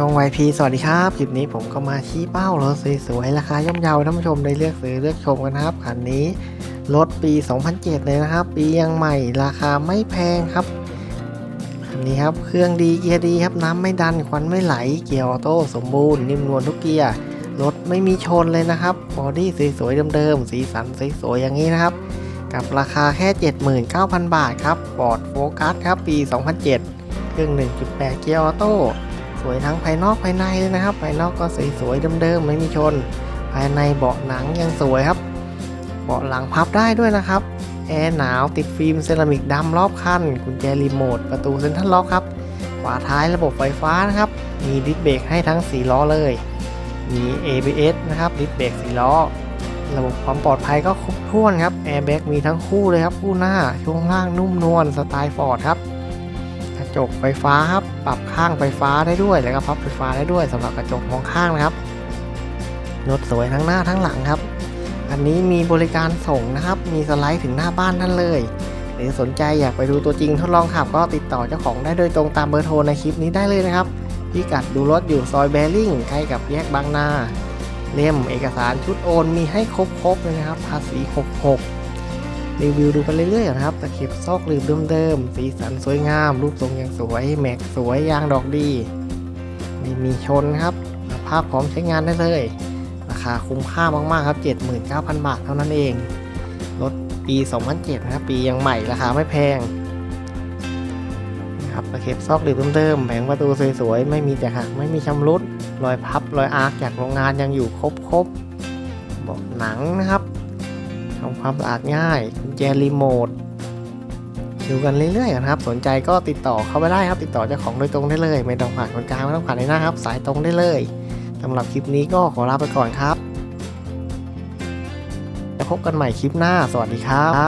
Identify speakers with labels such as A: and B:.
A: ช่อง YP สวัสดีครับ คลิปนี้ผมก็มาชี้เป้ารถสวยๆราคาย่อมเยาท่านผู้ชมได้เลือกซื้อเลือกชมกันนะครับคันนี้รถปี 2007 เลยนะครับ ปียังใหม่ราคาไม่แพงครับคันนี้ครับเครื่องดีเกียร์ดีครับน้ำไม่ดันควันไม่ไหล เกียร์ออโต้สมบูรณ์นิ่มนวลทุกเกียร์รถไม่มีชนเลยนะครับบอดี้สวยๆเดิมๆสีสันสวยๆอย่างนี้นะครับ กับราคาแค่ 79,000 บาทครับปอร์ดโฟกัสครับปี 2007 เครื่อง 1.8 เกียร์ออโต้ วยทั้งภายนอกภายในเลยนะครับ ภายนอกก็สวยๆเดิมๆไม่มีชน ภายในเบาะหนังยังสวยครับ เบาะหลังพับได้ด้วยนะครับแอร์หนาวติดฟิล์มเซรามิกดำรอบคันกุญแจรีโมทประตูเซ็นทรัลล็อกครับฝาท้ายระบบไฟฟ้านะครับมีดิสเบรกให้ทั้ง 4 ล้อเลย มี ABS นะครับดิสเบรก4ล้อ ระบบความปลอดภัยก็ครบถ้วนครับแอร์แบ็กมีทั้งคู่เลยครับคู่หน้าช่วงล่างนุ่มนวลสไตล์ฟอร์ดครับ กระจกไฟฟ้าครับปรับข้างไฟฟ้าได้ด้วยแล้วก็พับไฟฟ้าได้ด้วยสำหรับกระจกมองข้างนะครับรถสวยทั้งหน้าทั้งหลังครับ อันนี้มีบริการส่งนะครับ มีสไลด์ถึงหน้าบ้านนั่นเลย หรือสนใจอยากไปดูตัวจริงทดลองขับ ก็ติดต่อเจ้าของได้โดยตรงตามเบอร์โทรในคลิปนี้ได้เลยนะครับพิกัดดูรถอยู่ซอยแบริ่งใกล้กับแยกบางนา เล่มเอกสารชุดโอนมีให้ครบๆเลยนะครับ ภาษี 66 รีวิวดูกันเรื่อยๆนะครับตะเข็บซอกหลืบเดิมๆสีสันสวยงาม รูปทรงยังสวยแม็กสวยยางดอกดี ไม่มีชนครับสภาพพร้อมใช้งานได้เลย ราคาคุ้มค่ามากๆครับ 79,000 บาทเท่านั้นเอง รถปี 2007 นะครับ ปียังใหม่ราคาไม่แพงนะครับตะเข็บซอกหลืบเดิมๆแผงประตูสวยๆไม่มีแต่หักไม่มีชำรุดรอยพับรอยอาร์คจากโรงงานยังอยู่ครบๆเบาะหนังนะครับ ทำความสะอาดง่ายกุญแจรีโมทดูกันเรื่อยๆนะครับ สนใจก็ติดต่อเข้าไปได้ครับ ติดต่อเจ้าของโดยตรงได้เลย ไม่ต้องผ่านคนกลางไม่ต้องผ่านในหน้าครับ สายตรงได้เลยสำหรับคลิปนี้ก็ขอลาไปก่อนครับแล้วพบกันใหม่คลิปหน้า สวัสดีครับ